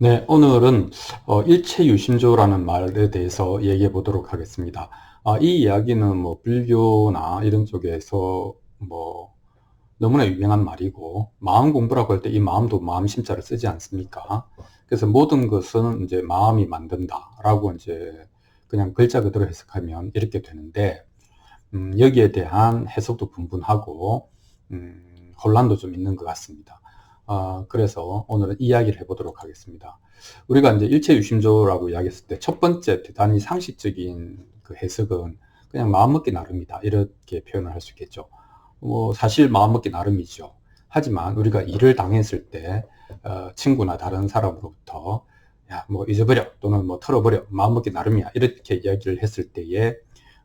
네, 오늘은 어, 일체 유심조라는 말에 대해서 얘기해 보도록 하겠습니다. 아, 이 이야기는 뭐 불교나 이런 쪽에서 뭐 너무나 유명한 말이고 마음 공부라고 할 때 이 마음도 마음 심자를 쓰지 않습니까? 그래서 모든 것은 이제 마음이 만든다라고 이제 그냥 글자 그대로 해석하면 이렇게 되는데 음, 여기에 대한 해석도 분분하고 음, 혼란도 좀 있는 것 같습니다. 어, 그래서 오늘은 이야기를 해보도록 하겠습니다. 우리가 이제 일체 유심조라고 이야기했을 때 첫 번째 대단히 상식적인 그 해석은 그냥 마음먹기 나름이다 이렇게 표현을 할 수 있겠죠. 뭐 사실 마음먹기 나름이죠. 하지만 우리가 일을 당했을 때 어, 친구나 다른 사람으로부터 야 뭐 잊어버려 또는 뭐 털어버려 마음먹기 나름이야 이렇게 이야기를 했을 때에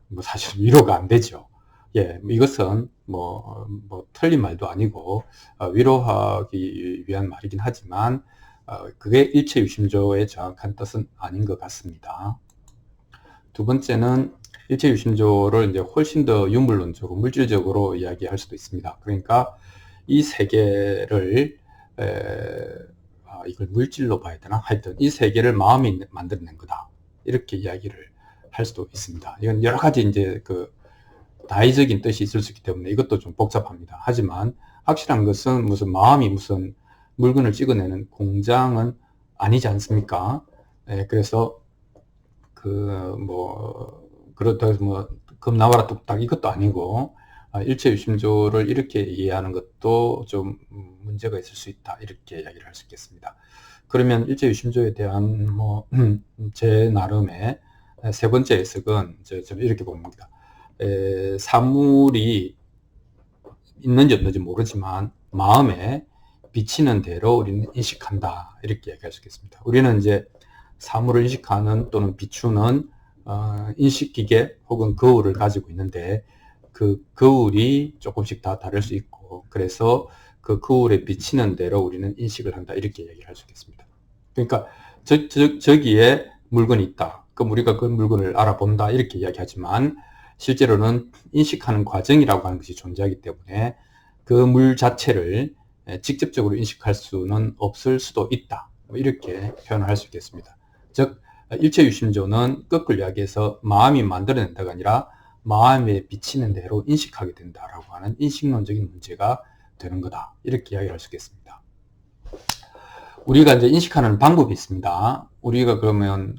뭐 사실 위로가 안 되죠. 예, 이것은 뭐, 뭐 틀린 말도 아니고 어, 위로하기 위한 말이긴 하지만 어, 그게 일체 유심조의 정확한 뜻은 아닌 것 같습니다. 두 번째는 일체 유심조를 이제 훨씬 더 유물론적으로 물질적으로 이야기할 수도 있습니다. 그러니까 이 세계를 에, 아, 이걸 물질로 봐야 되나? 하여튼 이 세계를 마음이 만들어낸 거다. 이렇게 이야기를 할 수도 있습니다. 이건 여러 가지 이제 그 다의적인 뜻이 있을 수 있기 때문에 이것도 좀 복잡합니다. 하지만 확실한 것은 무슨 마음이 무슨 물건을 찍어내는 공장은 아니지 않습니까? 예, 그래서 그 뭐 그렇다 해서 뭐 금 나와라 뚝딱 이것도 아니고 아, 일체 유심조를 이렇게 이해하는 것도 좀 문제가 있을 수 있다 이렇게 이야기를 할 수 있겠습니다. 그러면 일체유심조에 대한 뭐 제 나름의 세 번째 해석은 저 이렇게 봅니다. 에, 사물이 있는지 없는지 모르지만 마음에 비치는 대로 우리는 인식한다 이렇게 얘기할 수 있겠습니다. 우리는 이제 사물을 인식하는 또는 비추는 어, 인식기계 혹은 거울을 가지고 있는데 그 거울이 조금씩 다 다를 수 있고 그래서 그 거울에 비치는 대로 우리는 인식을 한다 이렇게 얘기를 할 수 있겠습니다. 그러니까 저, 저, 저기에 물건이 있다. 그럼 우리가 그 물건을 알아본다 이렇게 이야기하지만 실제로는 인식하는 과정이라고 하는 것이 존재하기 때문에 그 물 자체를 직접적으로 인식할 수는 없을 수도 있다. 뭐 이렇게 표현을 할수 있겠습니다. 즉 일체 유심조는 거꾸로 이야기해서 마음이 만들어낸다가 아니라 마음에 비치는 대로 인식하게 된다라고 하는 인식론적인 문제가 되는 거다. 이렇게 이야기를 할 수 있겠습니다. 우리가 이제 인식하는 방법이 있습니다. 우리가 그러면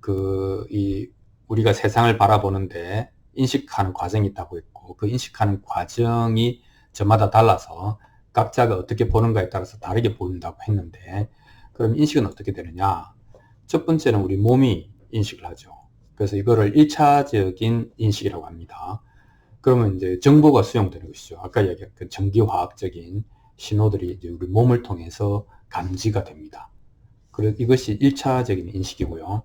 그, 이, 우리가 세상을 바라보는데 인식하는 과정이 있다고 했고 그 인식하는 과정이 저마다 달라서 각자가 어떻게 보는가에 따라서 다르게 보인다고 했는데 그럼 인식은 어떻게 되느냐? 첫 번째는 우리 몸이 인식을 하죠. 그래서 이거를 1차적인 인식이라고 합니다. 그러면 이제 정보가 수용되는 것이죠. 아까 이야기한 그 전기화학적인 신호들이 이제 우리 몸을 통해서 감지가 됩니다. 그래 이것이 1차적인 인식이고요.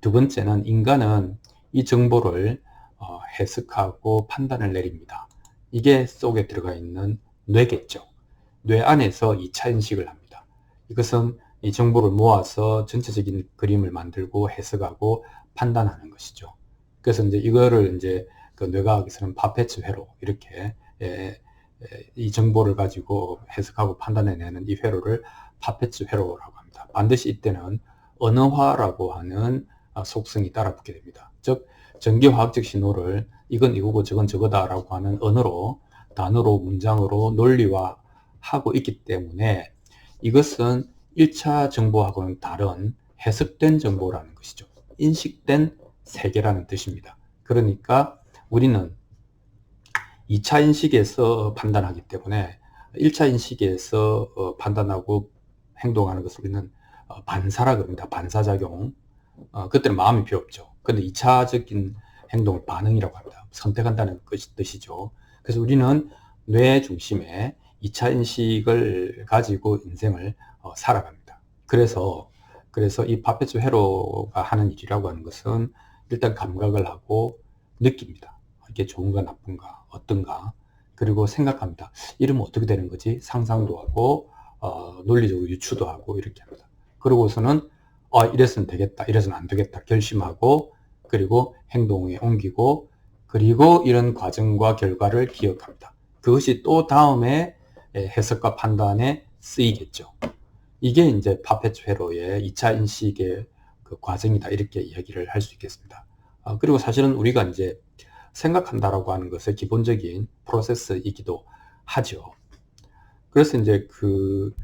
두 번째는 인간은 이 정보를 어, 해석하고 판단을 내립니다. 이게 속에 들어가 있는 뇌겠죠. 뇌 안에서 2차 인식을 합니다. 이것은 이 정보를 모아서 전체적인 그림을 만들고 해석하고 판단하는 것이죠. 그래서 이제 이거를 이제 그 뇌과학에서는 파페츠 회로 이렇게 예, 예, 이 정보를 가지고 해석하고 판단해내는 이 회로를 파페츠 회로라고 합니다. 반드시 이때는 언어화라고 하는 아, 속성이 따라붙게 됩니다. 즉 전기화학적 신호를 이건 이거고 저건 저거다라고 하는 언어로 단어로 문장으로 논리화 하고 있기 때문에 이것은 1차 정보하고는 다른 해석된 정보라는 것이죠. 인식된 세계라는 뜻입니다. 그러니까 우리는 2차 인식에서 판단하기 때문에 1차 인식에서 어, 판단하고 행동하는 것을 우리는 어, 반사라 그럽니다. 반사작용. 어, 그때는 마음이 필요 없죠. 근데 2차적인 행동을 반응이라고 합니다. 선택한다는 뜻이죠. 그래서 우리는 뇌 중심의 2차 인식을 가지고 인생을 어, 살아갑니다. 그래서 그래서 이 파페츠 회로가 하는 일이라고 하는 것은 일단 감각을 하고 느낍니다. 이게 좋은가 나쁜가 어떤가 그리고 생각합니다. 이러면 어떻게 되는 거지? 상상도 하고 어, 논리적으로 유추도 하고 이렇게 합니다. 그러고서는 어, 이래서는 되겠다, 이래서는 안 되겠다 결심하고 그리고 행동에 옮기고 그리고 이런 과정과 결과를 기억합니다. 그것이 또 다음에 해석과 판단에 쓰이겠죠. 이게 이제 파페츠회로의 2차 인식의 그 과정이다 이렇게 이야기를 할 수 있겠습니다. 어, 그리고 사실은 우리가 이제 생각한다라고 하는 것의 기본적인 프로세스이기도 하죠. 그래서 이제 그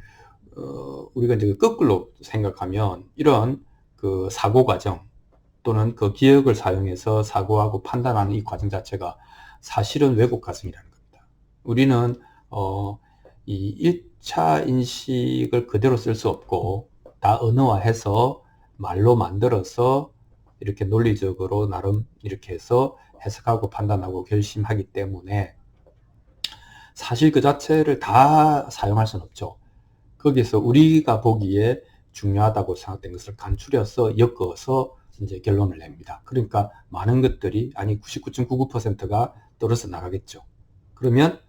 어, 우리가 이제 거꾸로 생각하면 이런 그 사고 과정 또는 그 기억을 사용해서 사고하고 판단하는 이 과정 자체가 사실은 왜곡 과정이라는 겁니다. 우리는 어, 이 1차 인식을 그대로 쓸 수 없고 다 언어화해서 말로 만들어서 이렇게 논리적으로 나름 이렇게 해서 해석하고 판단하고 결심하기 때문에 사실 그 자체를 다 사용할 수는 없죠. 거기서 우리가 보기에 중요하다고 생각된 것을 간추려서 엮어서 이제 결론을 냅니다. 그러니까 많은 것들이 아니 99.99%가 떨어져 나가겠죠. 그러면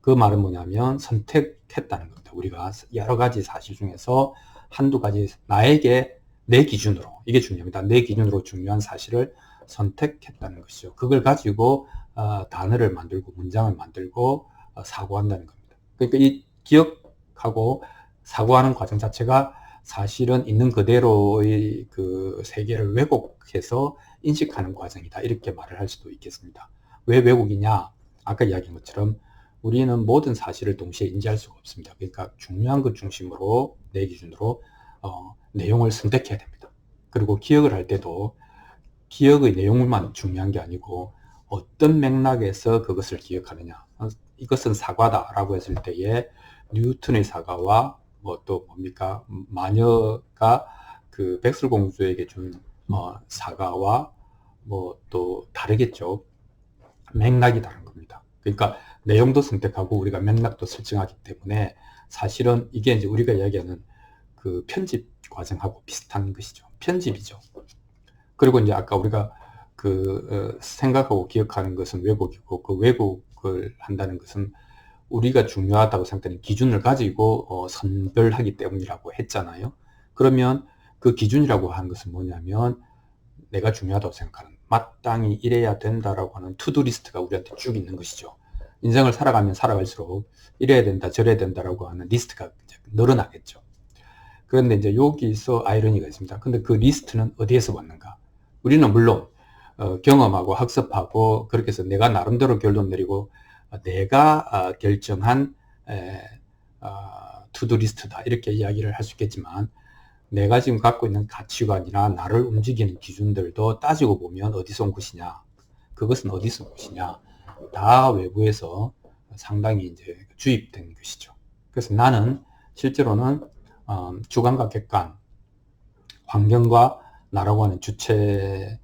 그 말은 뭐냐면 선택했다는 겁니다. 우리가 여러 가지 사실 중에서 한두 가지 나에게 내 기준으로 이게 중요합니다. 내 기준으로 중요한 사실을 선택했다는 것이죠. 그걸 가지고 어, 단어를 만들고 문장을 만들고 어, 사고한다는 겁니다. 그러니까 이 기억하고 사고하는 과정 자체가 사실은 있는 그대로의 그 세계를 왜곡해서 인식하는 과정이다. 이렇게 말을 할 수도 있겠습니다. 왜 왜곡이냐? 아까 이야기한 것처럼 우리는 모든 사실을 동시에 인지할 수가 없습니다. 그러니까 중요한 것 중심으로 내 기준으로 어, 내용을 선택해야 됩니다. 그리고 기억을 할 때도 기억의 내용만 중요한 게 아니고 어떤 맥락에서 그것을 기억하느냐. 어, 이것은 사과다라고 했을 때에 뉴턴의 사과와 뭐 또 뭡니까 마녀가 그 백설공주에게 준 어, 사과와 뭐 또 다르겠죠. 맥락이 다른 겁니다. 그러니까 내용도 선택하고 우리가 맥락도 설정하기 때문에 사실은 이게 이제 우리가 이야기하는 그 편집 과정하고 비슷한 것이죠. 편집이죠. 그리고 이제 아까 우리가 그 어, 생각하고 기억하는 것은 왜곡이고 그 왜곡을 한다는 것은 우리가 중요하다고 생각되는 기준을 가지고 어, 선별하기 때문이라고 했잖아요. 그러면 그 기준이라고 하는 것은 뭐냐면 내가 중요하다고 생각하는 마땅히 이래야 된다라고 하는 투두 리스트가 우리한테 쭉 있는 것이죠. 인생을 살아가면 살아갈수록 이래야 된다, 저래야 된다라고 하는 리스트가 늘어나겠죠. 그런데 이제 여기서 아이러니가 있습니다. 근데 그 리스트는 어디에서 왔는가? 우리는 물론 어, 경험하고 학습하고 그렇게 해서 내가 나름대로 결론 내리고 내가 어, 결정한 어, 투두리스트다. 이렇게 이야기를 할 수 있겠지만 내가 지금 갖고 있는 가치관이나 나를 움직이는 기준들도 따지고 보면 어디서 온 것이냐? 그것은 어디서 온 것이냐? 다 외부에서 상당히 이제 주입된 것이죠. 그래서 나는 실제로는 어, 주관과 객관, 환경과 나라고 하는 주체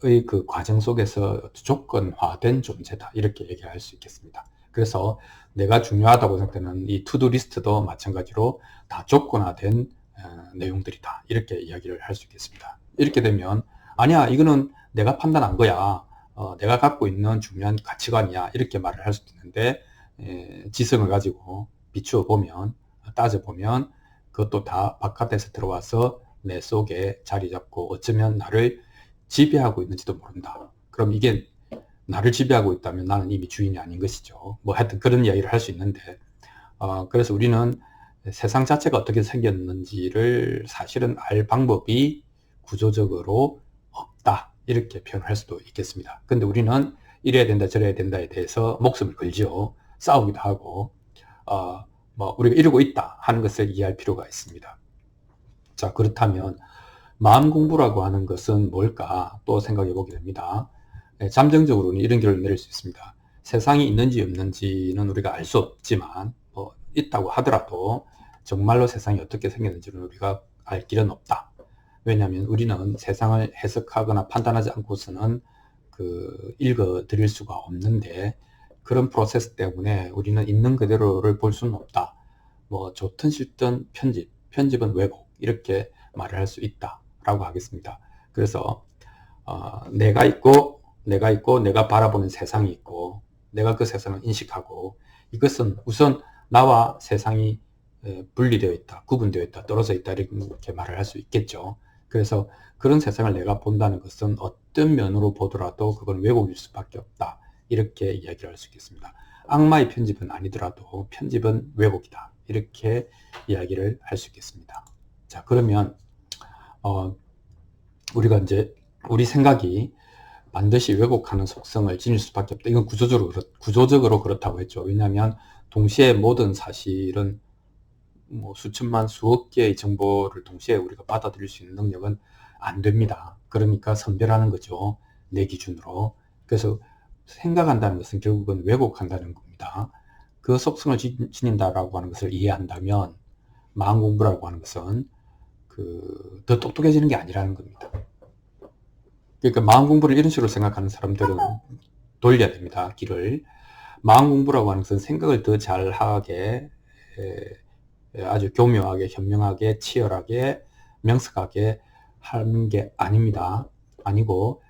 그 과정 속에서 조건화된 존재다. 이렇게 얘기할 수 있겠습니다. 그래서 내가 중요하다고 생각되는 이 투두 리스트도 마찬가지로 다 조건화된 어, 내용들이다. 이렇게 이야기를 할 수 있겠습니다. 이렇게 되면 아니야 이거는 내가 판단한 거야. 어, 내가 갖고 있는 중요한 가치관이야. 이렇게 말을 할 수도 있는데 에, 지성을 가지고 비추어 보면 따져 보면 그것도 다 바깥에서 들어와서 내 속에 자리 잡고 어쩌면 나를 지배하고 있는지도 모른다. 그럼 이게 나를 지배하고 있다면 나는 이미 주인이 아닌 것이죠. 뭐 하여튼 그런 이야기를 할 수 있는데, 어, 그래서 우리는 세상 자체가 어떻게 생겼는지를 사실은 알 방법이 구조적으로 없다. 이렇게 표현할 수도 있겠습니다. 근데 우리는 이래야 된다, 저래야 된다에 대해서 목숨을 걸죠. 싸우기도 하고, 어, 뭐, 우리가 이러고 있다 하는 것을 이해할 필요가 있습니다. 자, 그렇다면, 마음 공부라고 하는 것은 뭘까 또 생각해 보게 됩니다. 네, 잠정적으로는 이런 결론을 내릴 수 있습니다. 세상이 있는지 없는지는 우리가 알 수 없지만 뭐 있다고 하더라도 정말로 세상이 어떻게 생겼는지는 우리가 알 길은 없다. 왜냐하면 우리는 세상을 해석하거나 판단하지 않고서는 그 읽어 드릴 수가 없는데 그런 프로세스 때문에 우리는 있는 그대로를 볼 수는 없다. 뭐 좋든 싫든 편집, 편집은 왜곡 이렇게 말을 할 수 있다. 라고 하겠습니다. 그래서 어, 내가 있고 내가 있고 내가 바라보는 세상이 있고 내가 그 세상을 인식하고 이것은 우선 나와 세상이 분리되어 있다, 구분되어 있다, 떨어져 있다 이렇게 말을 할 수 있겠죠. 그래서 그런 세상을 내가 본다는 것은 어떤 면으로 보더라도 그건 왜곡일 수밖에 없다. 이렇게 이야기를 할 수 있겠습니다. 악마의 편집은 아니더라도 편집은 왜곡이다. 이렇게 이야기를 할 수 있겠습니다. 자 그러면 어, 우리가 이제 우리 생각이 반드시 왜곡하는 속성을 지닐 수밖에 없다. 이건 구조적으로 그렇, 구조적으로 그렇다고 했죠. 왜냐하면 동시에 모든 사실은 뭐 수천만 수억 개의 정보를 동시에 우리가 받아들일 수 있는 능력은 안 됩니다. 그러니까 선별하는 거죠. 내 기준으로. 그래서 생각한다는 것은 결국은 왜곡한다는 겁니다. 그 속성을 지닌다라고 하는 것을 이해한다면 마음 공부라고 하는 것은 그 더 똑똑해지는 게 아니라는 겁니다. 그러니까 마음 공부를 이런 식으로 생각하는 사람들은 돌려야 됩니다. 길을. 마음 공부라고 하는 것은 생각을 더 잘하게 아주 교묘하게 현명하게 치열하게 명석하게 하는 게 아닙니다. 아니고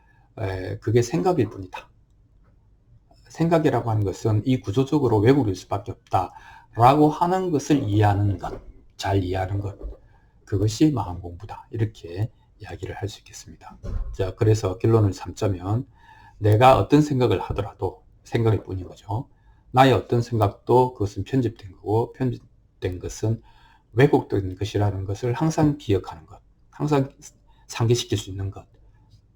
그게 생각일 뿐이다. 생각이라고 하는 것은 이 구조적으로 왜곡일 수밖에 없다. 라고 하는 것을 이해하는 것, 잘 이해하는 것. 그것이 마음 공부다. 이렇게 이야기를 할 수 있겠습니다. 자, 그래서 결론을 삼자면 내가 어떤 생각을 하더라도 생각일 뿐인 거죠. 나의 어떤 생각도 그것은 편집된 거고 편집된 것은 왜곡된 것이라는 것을 항상 기억하는 것. 항상 상기시킬 수 있는 것.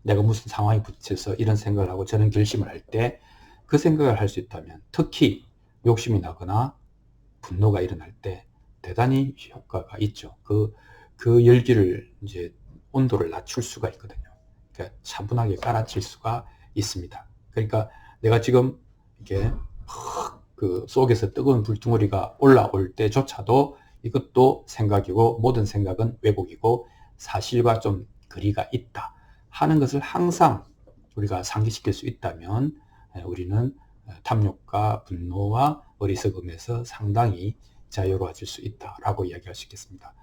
내가 무슨 상황에 부딪혀서 이런 생각을 하고 저런 결심을 할 때 그 생각을 할 수 있다면 특히 욕심이 나거나 분노가 일어날 때 대단히 효과가 있죠. 그, 그 열기를 이제 온도를 낮출 수가 있거든요. 그러니까 차분하게 깔아칠 수가 있습니다. 그러니까 내가 지금 이게 그 속에서 뜨거운 불덩어리가 올라올 때조차도 이것도 생각이고 모든 생각은 왜곡이고 사실과 좀 거리가 있다 하는 것을 항상 우리가 상기시킬 수 있다면 우리는 탐욕과 분노와 어리석음에서 상당히 자유로워질 수 있다라고 이야기할 수 있겠습니다.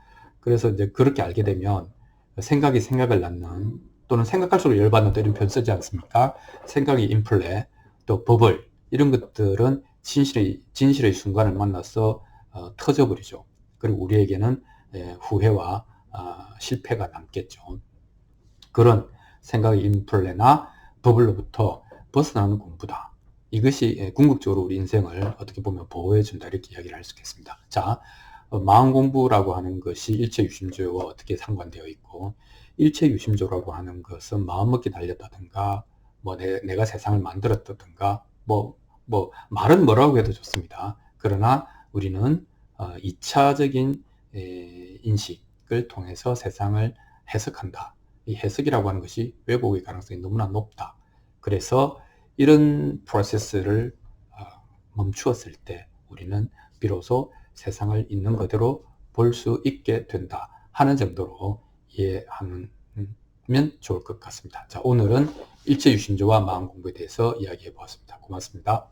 그래서 이제 그렇게 알게 되면 생각이 생각을 낳는 또는 생각할수록 열받는 이런 표현 쓰지 않습니까? 생각이 인플레 또 버블 이런 것들은 진실의 진실의 순간을 만나서 어, 터져버리죠. 그리고 우리에게는 예, 후회와 아, 실패가 남겠죠. 그런 생각의 인플레나 버블로부터 벗어나는 공부다. 이것이 예, 궁극적으로 우리 인생을 어떻게 보면 보호해준다 이렇게 이야기를 할 수 있겠습니다. 자, 어, 마음 공부라고 하는 것이 일체 유심조와 어떻게 상관되어 있고 일체 유심조라고 하는 것은 마음먹기 달렸다든가 뭐 내, 내가 세상을 만들었다든가 뭐, 뭐 말은 뭐라고 해도 좋습니다. 그러나 우리는 어, 2차적인 에, 인식을 통해서 세상을 해석한다. 이 해석이라고 하는 것이 왜곡의 가능성이 너무나 높다. 그래서 이런 프로세스를 어, 멈추었을 때 우리는 비로소 세상을 있는 그대로 볼 수 있게 된다 하는 정도로 이해하면 좋을 것 같습니다. 자, 오늘은 일체유심조와 마음 공부에 대해서 이야기해 보았습니다. 고맙습니다.